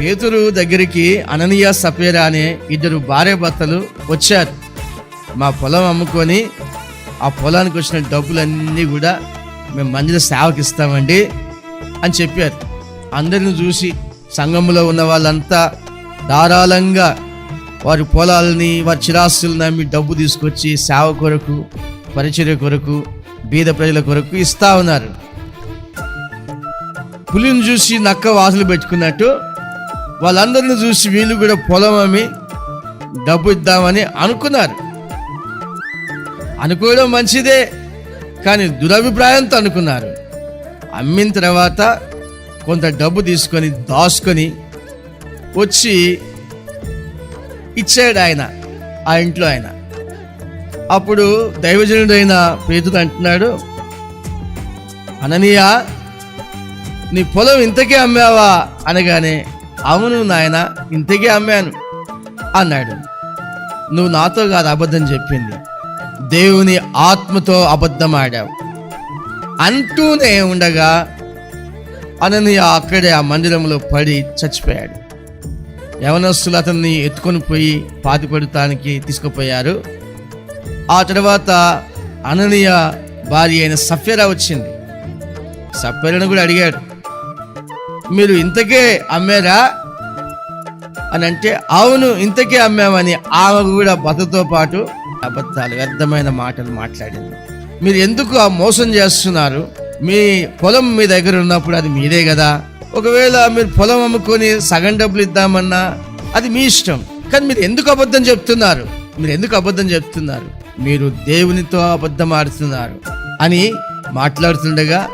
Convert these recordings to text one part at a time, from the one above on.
పేతురు దగ్గరికి అననీయ సపేరా అనే ఇద్దరు భార్య భర్తలు వచ్చారు. మా పొలం అమ్ముకొని ఆ పొలానికి వచ్చిన డబ్బులన్నీ కూడా మేము మందిర సేవకి ఇస్తామండి అని చెప్పారు. అందరిని చూసి సంఘంలో ఉన్న వాళ్ళంతా ధారాళంగా వారి పొలాలని వారి చిరాస్తులను నమ్మి డబ్బు తీసుకొచ్చి సేవ కొరకు పరిచర్య కొరకు బీద ప్రజల కొరకు ఇస్తా ఉన్నారు. పులిని చూసి నక్క వాసులు పెట్టుకున్నట్టు వాళ్ళందరిని చూసి వీళ్ళు కూడా పొలం అమ్మి డబ్బు ఇద్దామని అనుకున్నారు. అనుకోవడం మంచిదే కానీ దురభిప్రాయంతో అనుకున్నారు. అమ్మిన తర్వాత కొంత డబ్బు తీసుకొని దాచుకొని వచ్చి ఇచ్చాడు ఆయన ఆ ఇంట్లో ఆయన. అప్పుడు దైవజనుడైన పేతుడు అంటున్నాడు అననీయ నీ పొలం ఇంతకే అమ్మావా? అనగానే అవును నాయన ఇంతకీ అమ్మాను అన్నాడు. నువ్వు నాతో కాదు అబద్ధం చెప్పింది. దేవుని ఆత్మతో అబద్ధం ఆడావు అంటూనే ఉండగా అననీయ అక్కడే ఆ మందిరంలో పడి చచ్చిపోయాడు. యవనస్తులు అతన్ని ఎత్తుకొని పోయి పాతి తీసుకుపోయారు. ఆ తర్వాత అననీయ భార్య అయిన సఫ్యరా వచ్చింది. సఫ్యరను కూడా అడిగాడు మీరు ఇంతకే అమ్మారా? అని అంటే అవును ఇంతకే అమ్మామని ఆమె కూడా బతతో పాటు అబద్ధాలు వ్యర్థమైన మాటలు మాట్లాడింది. మీరు ఎందుకు ఆ మోసం చేస్తున్నారు? మీ పొలం మీ దగ్గర ఉన్నప్పుడు అది మీదే కదా? ఒకవేళ మీరు పొలం అమ్ముకొని సగం డబ్బులు ఇద్దామన్నా అది మీ ఇష్టం. కానీ మీరు ఎందుకు అబద్ధం చెప్తున్నారు? మీరు ఎందుకు అబద్ధం చెప్తున్నారు? మీరు దేవునితో అబద్ధం ఆడుతున్నారు అని మాట్లాడుతుండగా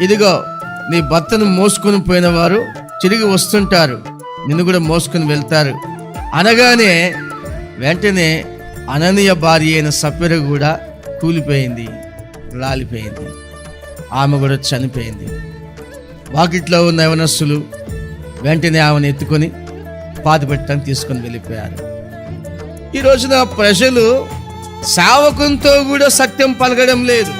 ఇదిగో నీ భర్తను మోసుకొని పోయిన వారు తిరిగి వస్తుంటారు. నిన్ను కూడా మోసుకొని వెళ్తారు. అనగానే వెంటనే అననీయ భార్య అయిన సప్పెర కూడా కూలిపోయింది రాలిపోయింది. ఆమె కూడా చనిపోయింది. వాకిట్లో ఉన్న యవనస్సులు వెంటనే ఆమెను ఎత్తుకొని పాతిపెట్టడానికి తీసుకొని వెళ్ళిపోయారు. ఈ రోజున ప్రజలు సేవకంతో కూడా సత్యం పలకడం లేదు.